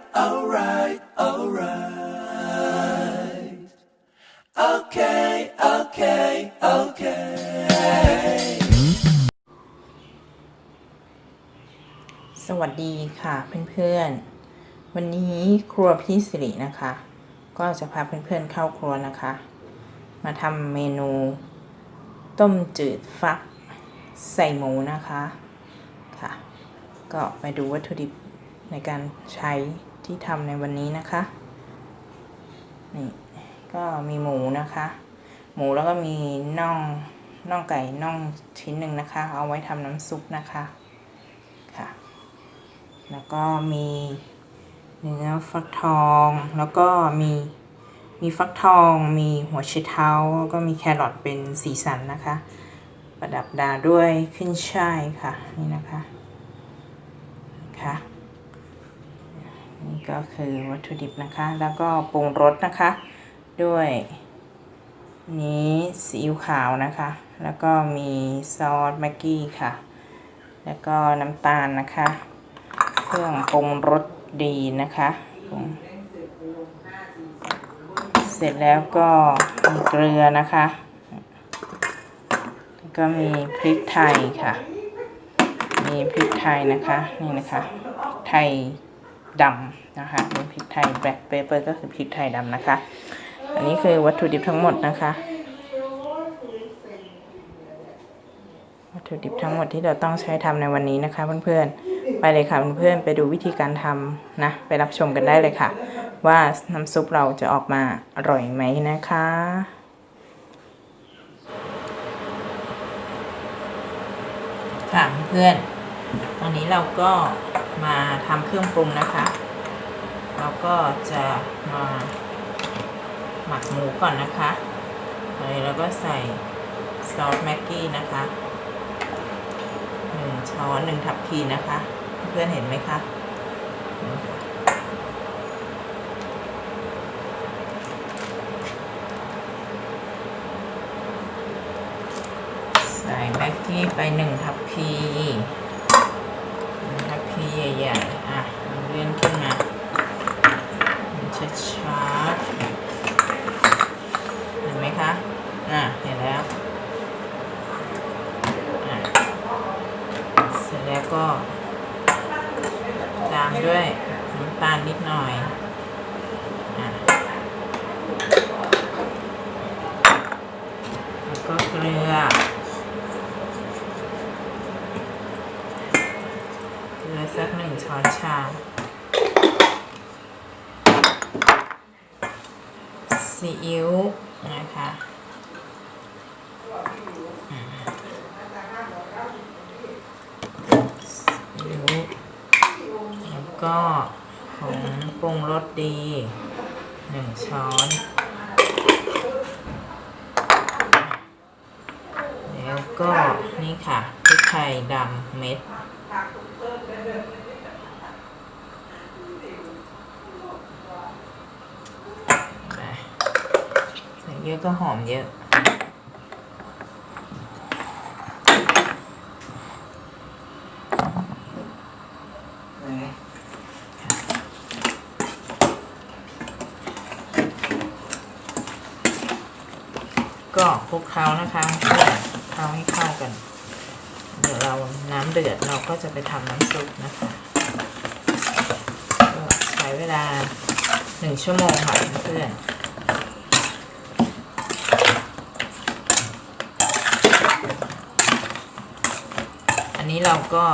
right, alright, alright. Okay, okay, okay. สวัสดีค่ะเพื่อนๆ วันนี้ครัวพี่สิรินะคะ ก็จะพาเพื่อนๆเข้าครัวนะคะ มาทำเมนู ต้มจืดฟักใส่หมูนะคะค่ะ ก็ไปดูวัตถุดิบในการใช้ ที่ทำในวันนี้นะคะนี่ก็มีหมูนะคะ หมูแล้วก็มีน่องน่องไก่น่องชิ้นหนึ่งนะคะ เอาไว้ทำน้ำซุปนะคะค่ะ แล้วก็มีเนื้อฟักทองแล้วก็มีมีฟักทอง มีหัวไชเท้าแล้วก็มีแครอทเป็นสีสันนะคะ ประดับดาด้วยขึ้นช่ายค่ะนี่นะคะค่ะ นี่ก็คือวัตถุดิบนะคะ แล้วก็ปรุงรสนะคะ ด้วยนี้ซีอิ๊วขาวนะคะ แล้วก็มีซอสแม็กกี้ค่ะ แล้วก็น้ำตาลนะคะ เครื่องปรุงรสดีนะคะเสร็จแล้วก็มีเกลือนะคะแล้วก็มีพริกไทยค่ะ มีพริกไทยนะคะ นี่นะคะ ไทย ดำนะคะเป็นพริกไทยแบล็กเปเปอร์ก็คือพริกไทยดำนะคะ อันนี้คือวัตถุดิบทั้งหมดนะคะ วัตถุดิบทั้งหมดที่เราต้องใช้ทำในวันนี้นะคะเพื่อนๆ ไปเลยค่ะเพื่อนๆ ไปดูวิธีการทำนะ ไปรับชมกันได้เลยค่ะ ว่าน้ำซุปเราจะออกมาอร่อยไหมนะคะค่ะเพื่อน ตอนนี้เราก็มาทำเครื่องปรุงนะคะ เราก็จะมาหมักหมูก่อนนะคะเลยแล้วก็ใส่ซอสแม็กกี้นะคะหนึ่งช้อนหนึ่งทัพพีนะคะ เพื่อนเห็นไหมคะใส่แม็กกี้ไปหนึ่งทัพพี พีใหญ่ๆ อะเลื่อนขึ้นมาช้าๆเห็นไหมคะ อะ เห็นแล้ว อะ เสร็จแล้วก็ตามด้วยน้ำตาลนิดหน่อยอะแล้วก็เกลือ เกลือสักหนึ่งช้อนชา ซีอิ๊วนะคะซีอิ๊วแล้ว ก็ผงปรุงรสดีหนึ่งช้อนแล้วก็นี่ค่ะพริกไทยดำเม็ดใส่เยอะก็หอมเยอะ ก็ คลุกเคล้านะคะเพื่อเคล้าให้เข้ากัน เดี๋ยวเราน้ำเดือดเราก็จะไปทำน้ำซุปนะคะใช้เวลาหนึ่งชั่วโมงค่ะเพื่อนอันนี้เราก็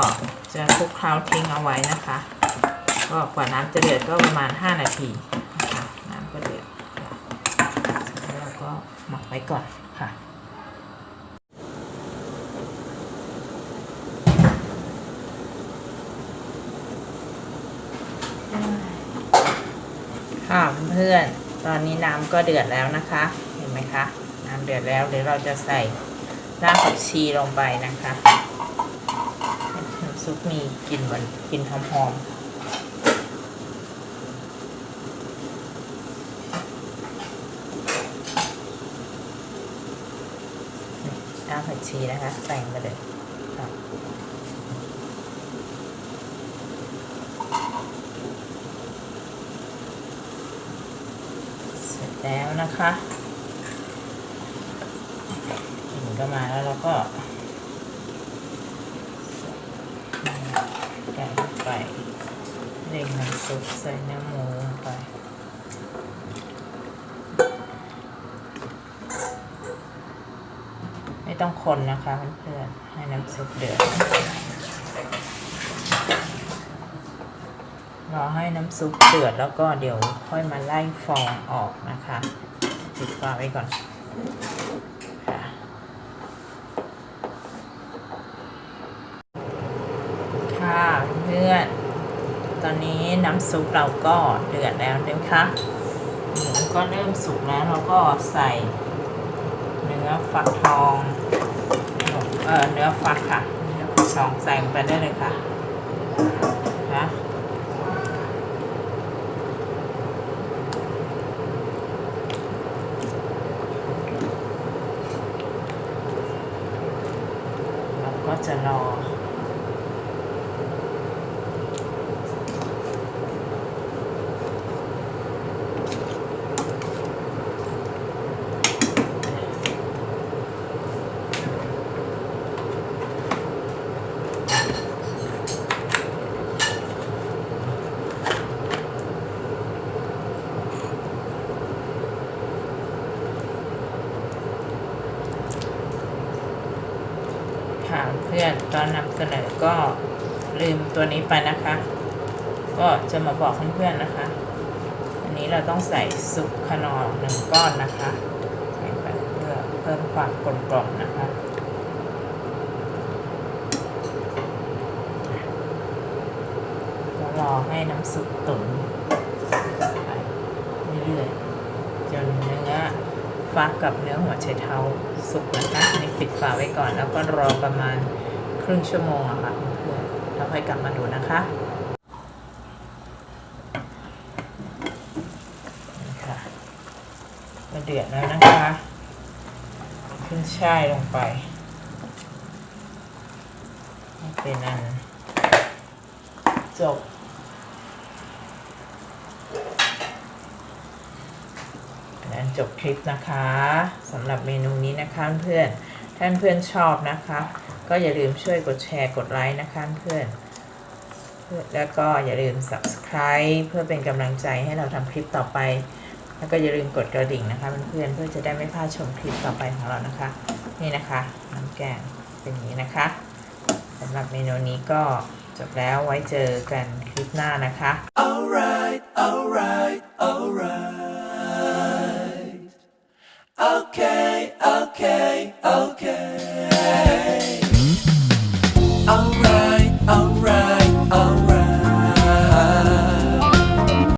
จะคลุกเคล้าทิ้งเอาไว้นะคะ ก็กว่าน้ำจะเดือดก็ประมาณ 5 นาทีนะคะน้ำก็เดือดแล้วเราก็หมักไว้ก่อน่ะเพื่อนตอนนี้น้ำก็เดือดแล้วนะคะ เห็นไหมคะ น้ำเดือดแล้วเดี๋ยวเราจะใส่รากผักชีลงไปนะคะน้ำซุปมีกลิ่นหวานกลิ่นหอมๆรากผักชีนะคะ ใส่มาเลยค่ะ แล้วนะคะกลิ่นก็มาแล้วเราก็แกะลงไปเร่งน้ำซุปใส่เนื้อหมูลงไปไม่ต้องคนนะคะเพื่อนๆให้น้ำซุปเดือด รอให้น้ำซุปเดือดแล้วก็เดี๋ยวค่อยมาไล่ฟองออกนะคะปิดฝาไว้ก่อนค่ะค่ะเพื่อนตอนนี้น้ำซุปเราก็เดือดแล้วนะคะหมูก็เริ่มสุกแล้วเราก็ใส่เนื้อฟักทองเออเนื้อฟักค่ะเนื้อฟักทองใส่ลงไปได้เลยค่ะ เราก็ จะรอ ค่ะเพื่อนตอนนำ เสนอก็ลืมตัวนี้ไปนะคะ ก็จะมาบอกเพื่อนๆนะคะ อันนี้เราต้องใส่ซุปขนอหนึ่งก้อนนะคะใส่ไปเพื่อเพิ่มความกลมกล่อมนะคะแล้วรอให้น้ำซุปตุ๋นเรื่อยๆจนเนื้อฟักกับเนื้อหัวไชเท้าสุกนะคะนี่ปิดฝาไว้ก่อนแล้วก็รอประมาณ ครึ่งชั่วโมงอะค่ะเพื่อนๆแล้วค่อยกลับมาดูนะคะนี่ค่ะก็เดือดแล้วนะคะขึ้นช่ายลงไปเป็นอันจบนั้นจบคลิปนะคะสำหรับเมนูนี้นะคะเพื่อนท่านเพื่อนชอบนะคะ ก็อย่าลืมช่วยกดแชร์กดไลค์นะคะเพื่อน แล้วก็อย่าลืม subscribe เพื่อเป็นกำลังใจให้เราทำคลิปต่อไป แล้วก็อย่าลืมกดกระดิ่งนะคะเพื่อนๆเพื่อจะได้ไม่พลาดชมคลิปต่อไปของเรานะคะ นี่นะคะน้ำแกงเป็นอย่างนี้นะคะสำหรับเมนูนี้ก็จบแล้วไว้เจอกันคลิปหน้านะคะ Alright, alright,